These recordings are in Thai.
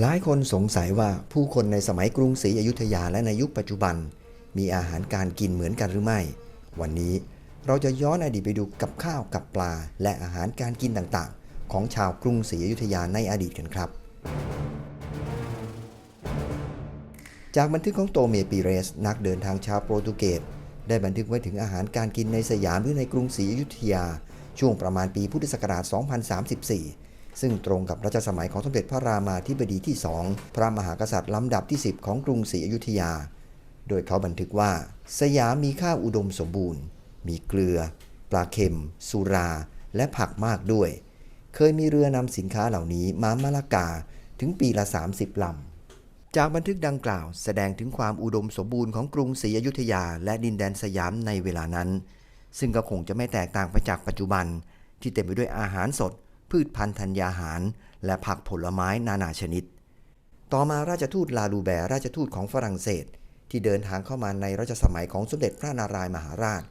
หลายคนสงสัยว่าผู้คนในสมัยกรุงศรีอยุธยาและในยุคปัจจุบัน มีอาหารการกินเหมือนกันหรือไม่ วันนี้เราจะย้อนอดีตไปดูกับข้าวกับปลา และอาหารการกินต่างๆ ของชาวกรุงศรีอยุธยาในอดีตกันครับ จากบันทึกของโตเมปิเรส นักเดินทางชาวโปรตุเกสได้บันทึกไว้ถึงอาหารการกินในสยามหรือในกรุงศรีอยุธยา ช่วงประมาณปีพุทธศักราช 2034 ซึ่งตรงกับรัชสมัยของสมเด็จพระรามาธิบดีที่สองพระมหากษัตริย์ลำดับที่ 10 ของกรุงศรีอยุธยา โดยเขาบันทึกว่า สยามมีข้าวอุดมสมบูรณ์ มีเกลือ ปลาเค็ม สุรา และผักมากด้วย เคยมีเรือนำสินค้าเหล่านี้มามะละกาถึงปีละ 30 ลำ จากบันทึกดังกล่าวแสดงถึงความอุดมสมบูรณ์ของกรุงศรีอยุธยา และดินแดนสยามในเวลานั้น ซึ่งก็คงจะไม่แตกต่างไปจากปัจจุบันที่เต็มไปด้วยอาหารสด พืชพันธุ์ธัญญาหาร และผักผลไม้นานาชนิด ต่อมาราชทูตลาลูแบร์ราชทูตของฝรั่งเศส ที่เดินทางเข้ามาในรัชสมัยของสมเด็จพระนารายมหาราช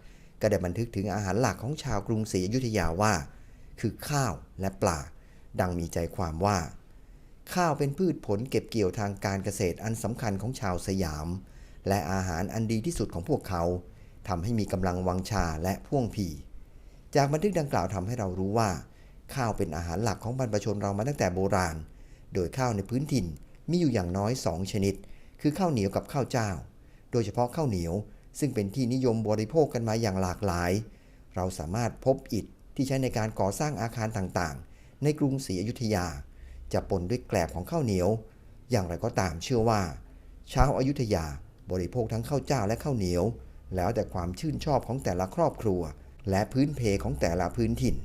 ก็ได้บันทึกถึงอาหารหลักของชาวกรุงศรีอยุธยาว่า คือข้าวและปลา ดังมีใจความว่า ข้าวเป็นพืชผลเก็บเกี่ยวทางการเกษตรอันสำคัญของชาวสยาม และอาหารอันดีที่สุดของพวกเขาทำให้มีกำลังวังชาและพ่วงผีจากบันทึกดังกล่าวทำให้เรารู้ว่า ข้าวเป็นอาหารหลักของบรรพชนเรามาตั้งแต่โบราณ โดยข้าวในพื้นถิ่นมีอยู่อย่างน้อย 2 ชนิด คือข้าวเหนียวกับข้าวเจ้า โดยเฉพาะข้าวเหนียว ซึ่งเป็นที่นิยมบริโภคกันมาอย่างหลากหลาย เราสามารถพบอิฐที่ใช้ในการก่อสร้างอาคารต่างๆ ในกรุงศรีอยุธยา จะปนด้วยแกลบของข้าวเหนียว อย่างไรก็ตามเชื่อว่าชาวอายุทยาบริโภคทั้งข้าวเจ้าและข้าวเหนียว แล้วแต่ความชื่นชอบของแต่ละครอบครัว และพื้นเพของแต่ละพื้นถิ่น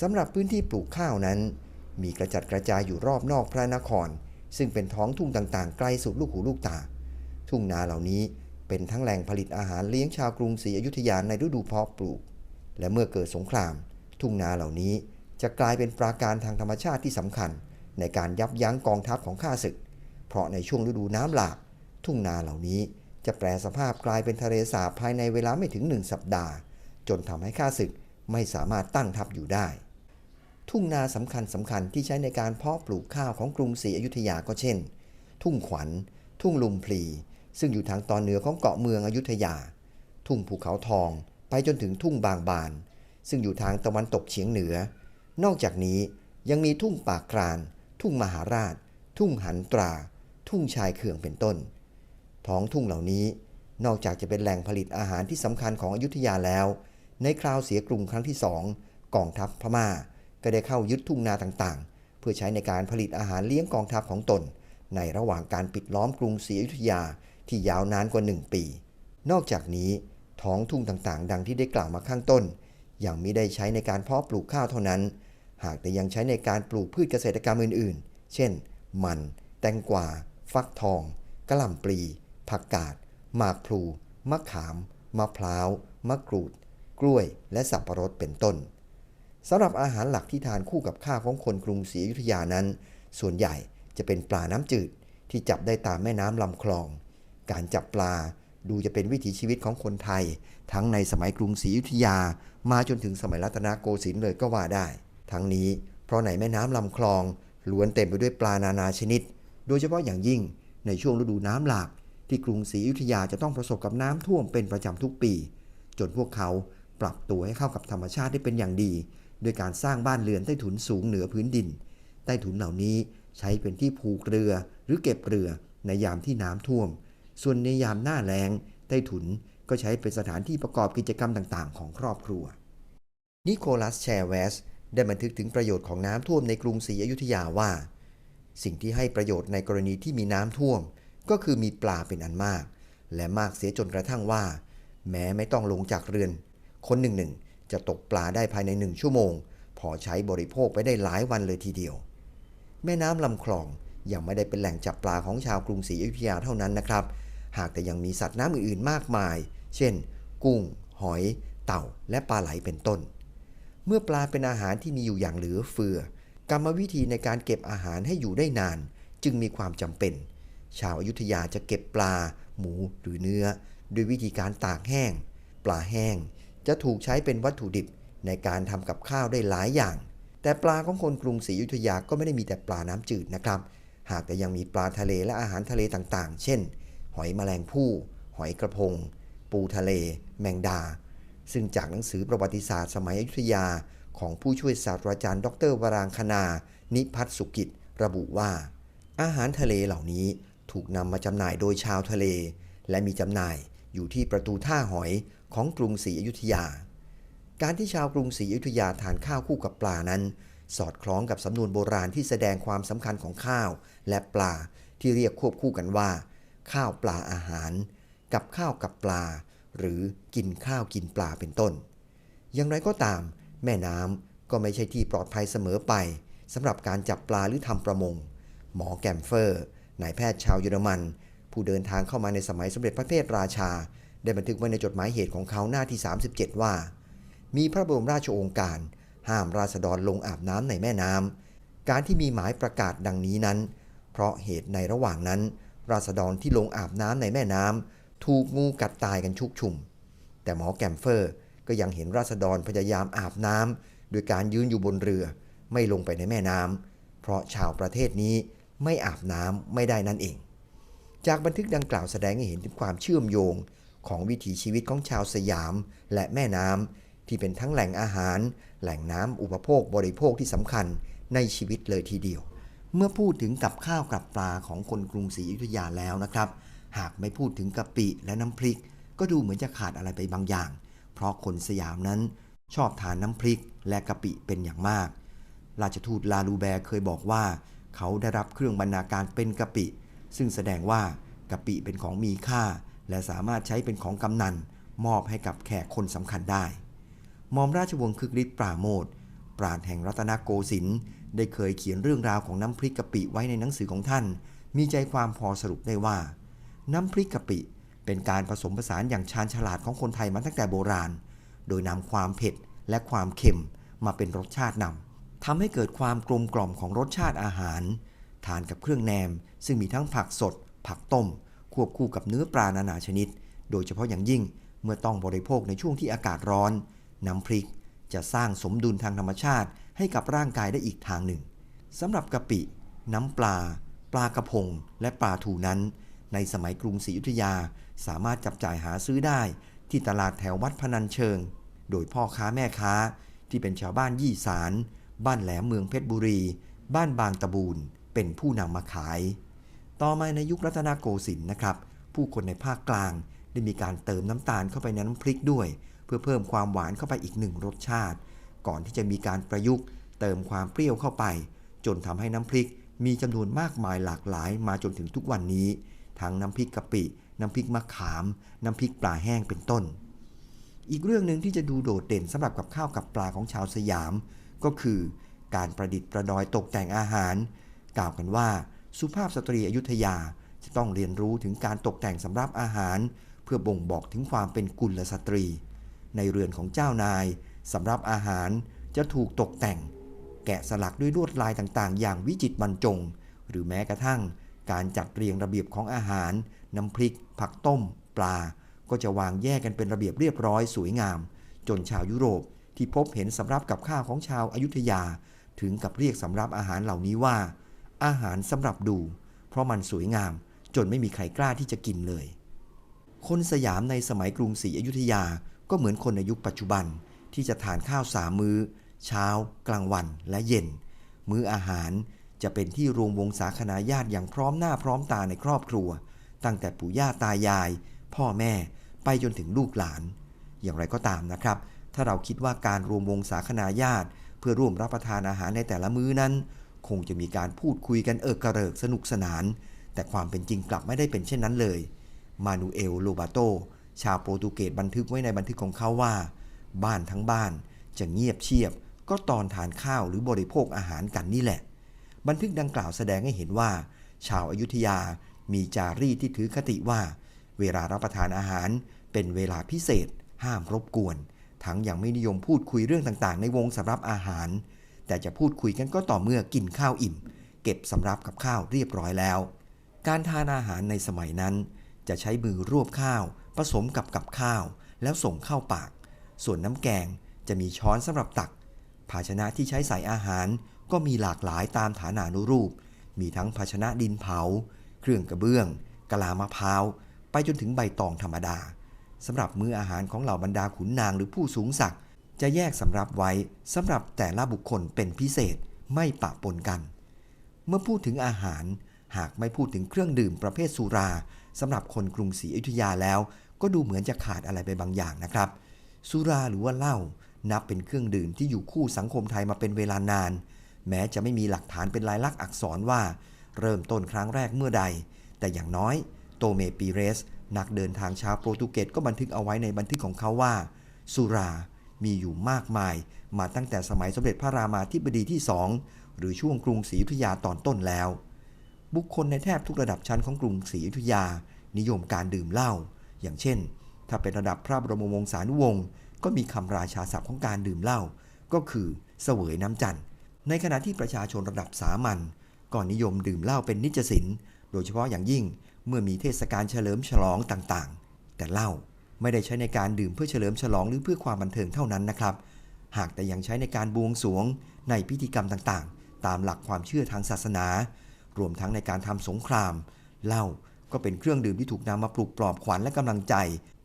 สำหรับพื้นที่ปลูกข้าวนั้น มีกระจัดกระจายอยู่รอบนอกพระนคร ซึ่งเป็นท้องทุ่งต่างๆ ไกลสุดลูกหูลูกตา ทุ่งนาเหล่านี้เป็นทั้งแหล่งผลิตอาหารเลี้ยงชาวกรุงศรีอยุธยาในฤดูเพาะปลูก และเมื่อเกิดสงคราม ทุ่งนาเหล่านี้จะกลายเป็นปราการทางธรรมชาติที่สำคัญ ในการยับยั้งกองทัพของข้าศึก เพราะในช่วงฤดูน้ำหลาก ทุ่งนาเหล่านี้จะแปลสภาพกลายเป็นทะเลสาบภายในเวลาไม่ถึงหนึ่งสัปดาห์ จนทำให้ข้าศึก ไม่สามารถตั้งทัพอยู่ได้ ทุ่งนาสำคัญสำคัญที่ใช้ในการเพาะปลูกข้าวของกรุงศรีอยุธยาก็เช่น ทุ่งขวัญ ทุ่งลุมพลี ซึ่งอยู่ทางตอนเหนือของเกาะเมืองอยุธยา ทุ่งภูเขาทอง ไปจนถึงทุ่งบางบาน ซึ่งอยู่ทางตะวันตกเฉียงเหนือ นอกจากนี้ยังมีทุ่งปากกราน ทุ่งมหาราช ทุ่งหันตรา ทุ่งชายเขื่องเป็นต้น ท้องทุ่งเหล่านี้นอกจากจะเป็นแหล่งผลิตอาหารที่สำคัญของอยุธยาแล้ว ในคราวเสียกรุงครั้งที่สองกองทัพพม่า ก็ได้เข้ายึดทุ่งนาต่างๆ เพื่อใช้ในการผลิตอาหารเลี้ยงกองทัพของตน ในระหว่างการปิดล้อมกรุงศรีอยุธยาที่ยาวนานกว่าหนึ่งปี นอกจากนี้ท้องทุ่งต่างๆ ดังที่ได้กล่าวมาข้างต้น ยังไม่ได้ใช้ในการเพาะปลูกข้าวเท่านั้น หากแต่ยังใช้ในการปลูกพืชเกษตรกรรมอื่นๆ เช่น มัน แตงกวา ฟักทองกระหล่ำปลี ผักกาด หมากพลู มะขาม มะพร้าว มะกรูด กล้วยและสับปะรดเป็นต้นสำหรับอาหารหลักที่ทานคู่กับข้าวของคนกรุงศรีอยุธยานั้น ส่วนใหญ่จะเป็นปลาน้ำจืดที่จับได้ตามแม่น้ำลำคลอง การจับปลาดูจะเป็นวิถีชีวิตของคนไทย ทั้งในสมัยกรุงศรีอยุธยา มาจนถึงสมัยรัตนโกสินทร์เลยก็ว่าได้ ทั้งนี้เพราะในแม่น้ำลำคลองล้วนเต็มไปด้วยปลานานาชนิด โดยเฉพาะอย่างยิ่งในช่วงฤดูน้ำหลาก ที่กรุงศรีอยุธยาจะต้องประสบกับน้ำท่วมเป็นประจำทุกปี จนพวกเขา ปรับตัวให้เข้ากับธรรมชาติได้เป็นอย่างดี โดยการสร้างบ้านเรือนใต้ถุนสูงเหนือพื้นดิน ใต้ถุนเหล่านี้ใช้เป็นที่ผูกเรือหรือเก็บเรือในยามที่น้ำท่วม ส่วนในยามหน้าแล้งใต้ถุนก็ใช้เป็นสถานที่ประกอบกิจกรรมต่างๆ ของครอบครัว นิโคลัสแชร์เวสได้บันทึกถึงประโยชน์ของน้ำท่วมในกรุงศรีอยุธยาว่า สิ่งที่ให้ประโยชน์ในกรณีที่มีน้ำท่วม ก็คือมีปลาเป็นอันมาก และมากเสียจนกระทั่งว่า แม้ไม่ต้องลงจากเรือน คนหนึ่งหนึ่งจะตกปลาได้ภายในหนึ่งชั่วโมง พอใช้บริโภคไปได้หลายวันเลยทีเดียว แม่น้ำลำคลองยังไม่ได้เป็นแหล่งจับปลาของชาวกรุงศรีอยุธยาเท่านั้นนะครับ หากแต่ยังมีสัตว์น้ำอื่นๆมากมาย เช่น กุ้ง หอย เต่า และปลาไหลเป็นต้น เมื่อปลาเป็นอาหารที่มีอยู่อย่างเหลือเฟือ กรรมวิธีในการเก็บอาหารให้อยู่ได้นาน จึงมีความจำเป็น ชาวอายุทยาจะเก็บปลา หมูหรือเนื้อ ด้วยวิธีการตากแห้ง ปลาแห้ง จะถูกใช้เป็นวัตถุดิบในการทำกับข้าวได้หลายอย่าง แต่ปลาของคนกรุงศรีอยุธยาก็ไม่ได้มีแต่ปลาน้ำจืดนะครับ หากแต่ยังมีปลาทะเลและอาหารทะเลต่างๆ เช่น หอยแมลงภู่ หอยกระพง ปูทะเล แมงดา ซึ่งจากหนังสือประวัติศาสตร์สมัยอยุธยา ของผู้ช่วยศาสตราจารย์ ดรวรางคณา นิพัฒสุกิจ ระบุว่า อาหารทะเลเหล่านี้ถูกนำมาจำหน่ายโดยชาวทะเล และมีจำหน่ายอยู่ที่ประตูท่าหอย ของกรุงศรีอยุธยา การที่ชาวกรุงศรีอยุธยาทานข้าวคู่กับปลานั้น สอดคล้องกับสำนวนโบราณที่แสดงความสำคัญของข้าวและปลาที่เรียกควบคู่กันว่า ข้าวปลาอาหาร กับข้าวกับปลา หรือกินข้าวกินปลาเป็นต้น อย่างไรก็ตาม แม่น้ำก็ไม่ใช่ที่ปลอดภัยเสมอไปสำหรับการจับปลาหรือทำประมง หมอแกมเฟอร์นายแพทย์ชาวเยอรมัน ผู้เดินทางเข้ามาในสมัยสมเด็จพระเทพราชา ได้บันทึกไว้ในจดหมายเหตุของเขาหน้าที่ 37 ว่า มีพระบรมราชโองการ ห้ามราษฎรลงอาบน้ำในแม่น้ำการที่มีหมายประกาศดังนี้นั้น เพราะเหตุในระหว่างนั้น ราษฎรที่ลงอาบน้ำในแม่น้ำถูกงูกัดตายกันชุกชุม แต่หมอแกมเฟอร์ก็ยังเห็นราษฎรพยายามอาบน้ำโดยการยืนอยู่บนเรือ ไม่ลงไปในแม่น้ำเพราะชาวประเทศนี้ไม่อาบน้ำไม่ได้นั่นเอง จากบันทึกดังกล่าวแสดงให้เห็นถึงความเชื่อมโยง ของวิถีชีวิตของชาวสยาม และแม่น้ำที่เป็นทั้งแหล่งอาหาร แหล่งน้ำอุปโภคบริโภคที่สำคัญในชีวิตเลยทีเดียว เมื่อพูดถึงกับข้าวกับปลาของคนกรุงศรีอยุธยาแล้วนะครับ หากไม่พูดถึงกะปิและน้ำพริก ก็ดูเหมือนจะขาดอะไรไปบางอย่าง เพราะคนสยามนั้นชอบทานน้ำพริกและกะปิเป็นอย่างมาก ราชทูตลาลูแบร์เคยบอกว่า เขาได้รับเครื่องบรรณาการเป็นกะปิ ซึ่งแสดงว่ากะปิเป็นของมีค่า และสามารถใช้เป็นของกำนันมอบให้กับแขกคนสำคัญได้มอมราชวงศ์คึกฤทธิ์ปราโมทปราดแห่งรัตนโกสินทร์ได้เคยเขียนเรื่องราวของน้ำพริกกะปิไว้ในหนังสือของท่าน มีใจความพอสรุปได้ว่า น้ำพริกกะปิ เป็นการผสมผสานอย่างชาญฉลาดของคนไทยมาตั้งแต่โบราณ โดยนำความเผ็ดและความเค็มมาเป็นรสชาตินำทำให้เกิดความกลมกล่อมของรสชาติอาหาร ทานกับเครื่องแหนม ซึ่งมีทั้งผักสด ผักต้ม ควบคู่กับเนื้อปลานานาชนิด โดยเฉพาะอย่างยิ่งเมื่อต้องบริโภคในช่วงที่อากาศร้อน น้ำพริกจะสร้างสมดุลทางธรรมชาติให้กับร่างกายได้อีกทางหนึ่งสำหรับกะปิ น้ำปลา ปลากระพง และปลาทูนั้น ในสมัยกรุงศรีอยุธยาสามารถจับจ่ายหาซื้อได้ ที่ตลาดแถววัดพนัญเชิง โดยพ่อค้าแม่ค้า ที่เป็นชาวบ้านยี่สาร บ้านแหลมเมืองเพชรบุรี บ้านบางตะบูนเป็นผู้นำมาขาย ต่อมาในยุครัตนโกสินทร์นะครับ ผู้คนในภาคกลางได้มีการเติมน้ำตาลเข้าไปในน้ำพริกด้วย เพื่อเพิ่มความหวานเข้าไปอีกหนึ่งรสชาติ ก่อนที่จะมีการประยุกต์เติมความเปรี้ยวเข้าไป จนทำให้น้ำพริกมีจำนวนมากมายหลากหลายมาจนถึงทุกวันนี้ ทั้งน้ำพริกกะปิ น้ำพริกมะขาม น้ำพริกปลาแห้งเป็นต้น อีกเรื่องหนึ่งที่จะดูโดดเด่นสำหรับกับข้าวกับปลาของชาวสยาม ก็คือ การประดิษฐ์ประดอยตกแต่งอาหาร กล่าวกันว่า สุภาพสตรีอยุธยาจะต้องเรียนรู้ถึงการตกแต่งสำรับอาหาร เพื่อบ่งบอกถึงความเป็นกุลสตรี ในเรือนของเจ้านายสำรับอาหารจะถูกตกแต่ง แกะสลักด้วยลวดลายต่างๆ อย่างวิจิตรบรรจง หรือแม้กระทั่ง การจัดเรียงระเบียบของอาหาร น้ำพริก ผักต้ม ปลา ก็จะวางแยกกันเป็นระเบียบเรียบร้อยสวยงาม จนชาวยุโรปที่พบเห็นสำรับกับข้าวของชาวอายุทยา ถึงกับเรียกสำรับอาหารเหล่านี้ว่า อาหารสำหรับดู เพราะมันสวยงามจนไม่มีใครกล้าที่จะกินเลย คนสยามในสมัยกรุงศรีอยุธยาก็เหมือนคนในยุคปัจจุบันที่จะทานข้าวสามมื้อ เช้า กลางวันและเย็น มื้ออาหารจะเป็นที่รวมวงสาคนาญาติอย่างพร้อมหน้าพร้อมตาในครอบครัว ตั้งแต่ปู่ย่าตายาย พ่อแม่ไปจนถึงลูกหลาน อย่างไรก็ตามนะครับ ถ้าเราคิดว่าการรวมวงสาคนาญาติ เพื่อร่วมรับประทานอาหารในแต่ละมื้อนั้น คงจะมีการพูดคุยกันเอิกระเริกสนุกสนาน แต่ความเป็นจริงกลับไม่ได้เป็นเช่นนั้นเลย มานูเอลโลบาโต ชาวโปรตุเกสบันทึกไว้ในบันทึกของเขาว่า บ้านทั้งบ้านจะเงียบเชียบ ก็ตอนทานข้าวหรือบริโภคอาหารกันนี่แหละ บันทึกดังกล่าวแสดงให้เห็นว่า ชาวอายุทยามีจารีตที่ถือคติว่า เวลารับประทานอาหารเป็นเวลาพิเศษ ห้ามรบกวน ทั้งยังไม่นิยมพูดคุยเรื่องต่างๆ ในวงสำรับอาหาร แต่จะพูดคุยกันก็ต่อเมื่อกินข้าวอิ่ม เก็บสำรับกับข้าวเรียบร้อยแล้ว การทานอาหารในสมัยนั้น จะใช้มือรวบข้าว ผสมกับกับข้าว แล้วส่งเข้าปาก ส่วนน้ำแกงจะมีช้อนสำหรับตัก ภาชนะที่ใช้ใส่อาหารก็มีหลากหลายตามฐานานุรูป มีทั้งภาชนะดินเผา เครื่องกระเบื้องกะลามะพร้าว ไปจนถึงใบตองธรรมดาสำหรับมื้ออาหารของเหล่าบรรดาขุนนางหรือผู้สูงศักดิ์ จะแยกสำรับไว้สำหรับแต่ละบุคคลเป็นพิเศษไม่ปะปนกัน เมื่อพูดถึงอาหาร หากไม่พูดถึงเครื่องดื่มประเภทสุราสำหรับคนกรุงศรีอยุธยาแล้ว ก็ดูเหมือนจะขาดอะไรไปบางอย่างนะครับ สุราหรือว่าเหล้านับเป็นเครื่องดื่มที่อยู่คู่สังคมไทยมาเป็นเวลานาน แม้จะไม่มีหลักฐานเป็นลายลักษณ์อักษรว่า เริ่มต้นครั้งแรกเมื่อใด แต่อย่างน้อยโตเมปีเรส นักเดินทางชาวโปรตุเกสก็บันทึกเอาไว้ในบันทึกของเขาว่า สุรา มีอยู่มากมาย มาตั้งแต่สมัยสมเด็จพระรามาธิบดีที่สองหรือช่วงกรุงศรีอยุธยาตอนต้นแล้ว บุคคลในแทบทุกระดับชั้นของกรุงศรีอยุธยา นิยมการดื่มเหล้าอย่างเช่น ถ้าเป็นระดับพระบรมวงศานุวงศ์ก็มีคำราชาศัพท์ของการดื่มเหล้าก็คือเสวยน้ำจันทร์ในขณะที่ประชาชนระดับสามัญก็นิยมดื่มเหล้าเป็นนิจสินโดยเฉพาะอย่างยิ่งเมื่อมีเทศกาลเฉลิมฉลองต่างๆ แต่เหล้า ไม่ได้ใช้ในการดื่มเพื่อเฉลิมฉลองหรือเพื่อความบันเทิงเท่านั้นนะครับ หากแต่ยังใช้ในการบวงสรวง ในพิธีกรรมต่างๆ ตามหลักความเชื่อทางศาสนา รวมทั้งในการทำสงครามเหล้าก็เป็นเครื่องดื่มที่ถูกนำมาปลุกปลอบขวัญและกำลังใจ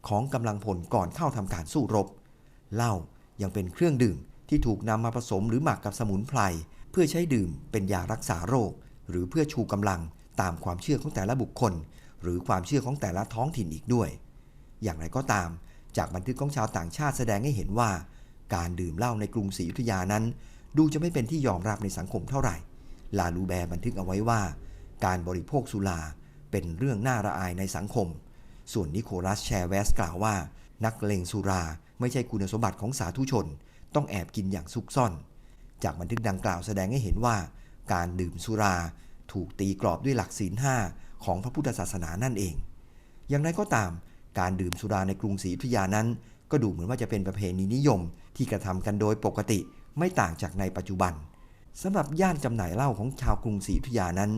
ของกำลังพลก่อนเข้าทำการสู้รบเหล้ายังเป็นเครื่องดื่มที่ถูกนำมาผสมหรือหมักกับสมุนไพรเพื่อใช้ดื่มเป็นยารักษาโรค หรือเพื่อชูกำลังตามความเชื่อของแต่ละบุคคล หรือความเชื่อของแต่ละท้องถิ่นอีกด้วย อย่างไรก็ตาม จากบันทึกของชาวต่างชาติแสดงให้เห็นว่า การดื่มเหล้าในกรุงศรีอยุธยานั้น ดูจะไม่เป็นที่ยอมรับในสังคมเท่าไหร่ ลาลูแบร์บันทึกเอาไว้ว่า การบริโภคสุราเป็นเรื่องน่าระอายในสังคม ส่วนนิโคลัสแชร์แวสกล่าวว่า นักเลงสุราไม่ใช่คุณสมบัติของสาธุชน ต้องแอบกินอย่างซุกซ่อน จากบันทึกดังกล่าวแสดงให้เห็นว่า การดื่มสุราถูกตีกรอบด้วยหลักศีลห้าของพระพุทธศาสนานั่นเอง อย่างไรก็ตาม การดื่มสุราในกรุงศรีอยุธยานั้น ก็ดูเหมือนว่าจะเป็นประเพณีนิยม ที่กระทำกันโดยปกติไม่ต่างจากในปัจจุบันสำหรับย่านจำหน่ายเหล้าของชาวกรุงศรีอยุธยานั้น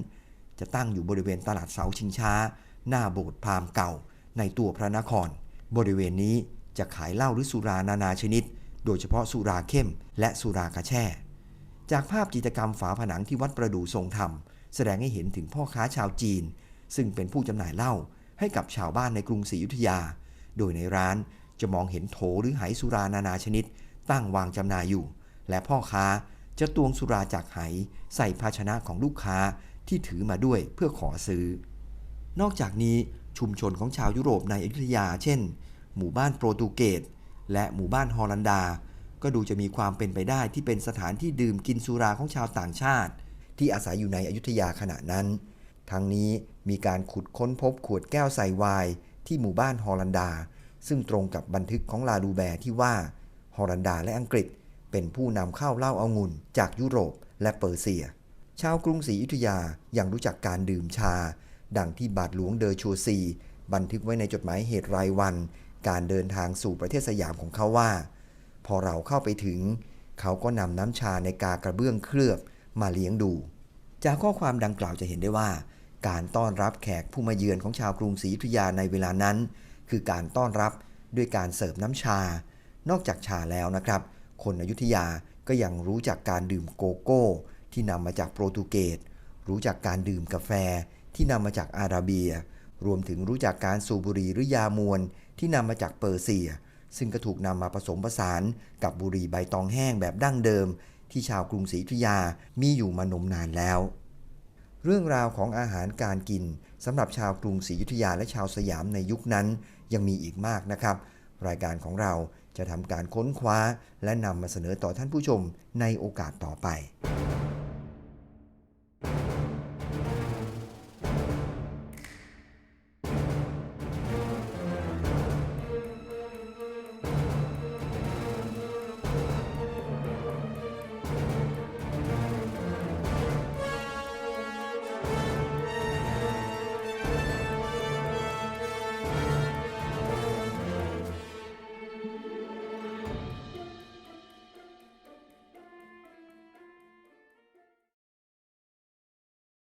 จะตั้งอยู่บริเวณตลาดเสาชิงช้า หน้าโบสถ์พราหมณ์เก่า ในตัวพระนคร บริเวณนี้จะขายเหล้าหรือสุรานานาชนิด โดยเฉพาะสุราเข้ม และสุรากระแช่ จากภาพจิตรกรรมฝาผนังที่วัดประดู่ทรงธรรม แสดงให้เห็นถึงพ่อค้าชาวจีน ซึ่งเป็นผู้จำหน่ายเหล้า ให้กับชาวบ้านในกรุงศรีอยุธยา โดยในร้านจะมองเห็นโถหรือไหสุรานานาชนิด ตั้งวางจำหน่ายอยู่ และพ่อค้าจะตวงสุราจากไหใส่ภาชนะของลูกค้าที่ถือมาด้วยเพื่อขอซื้อ นอกจากนี้ชุมชนของชาวยุโรปในอยุธยา เช่น หมู่บ้านโปรตุเกสและหมู่บ้านฮอลันดา ก็ดูจะมีความเป็นไปได้ที่เป็นสถานที่ดื่มกินสุราของชาวต่างชาติ ที่อาศัยอยู่ในอยุธยาขณะนั้น ทั้งนี้มีการขุดค้นพบขวดแก้วใส่ไวน์ที่หมู่บ้านฮอลันดา ซึ่งตรงกับบันทึกของลาดูแบร์ที่ว่าฮอลันดาและอังกฤษ เป็นผู้นำเข้าเหล้าเอางุ่นจากยุโรปและเปอร์เซีย ชาวกรุงศรีอยุธยายังรู้จักการดื่มชา ดังที่บาทหลวงเดอชัวซี บันทึกไว้ในจดหมายเหตุรายวัน การเดินทางสู่ประเทศสยามของเขาว่า พอเราเข้าไปถึง เขาก็นำน้ำชาในกากระเบื้องเคลือบมาเลี้ยงดู จากข้อความดังกล่าวจะเห็นได้ว่า การต้อนรับแขกผู้มาเยือนของชาวกรุงศรีอยุธยาในเวลานั้น คือการต้อนรับด้วยการเสิร์ฟน้ำชา นอกจากชาแล้วนะครับ คนอยุธยาก็ยังรู้จักการดื่มโกโก้ ที่นำมาจากโปรตุเกส รู้จักการดื่มกาแฟที่นำมาจากอาราเบีย รวมถึงรู้จักการสูบบุหรี่หรือยามวนที่นำมาจากเปอร์เซีย ซึ่งก็ถูกนำมาผสมผสานกับบุหรี่ใบตองแห้งแบบดั้งเดิม ที่ชาวกรุงศรีอยุธยามีอยู่มานมนานแล้ว เรื่องราวของอาหารการกินสำหรับชาวกรุงศรีอยุธยาและชาวสยามในยุคนั้นยังมีอีกมากนะครับ รายการของเราจะทำการค้นคว้า และนำมาเสนอต่อท่านผู้ชมในโอกาสต่อไป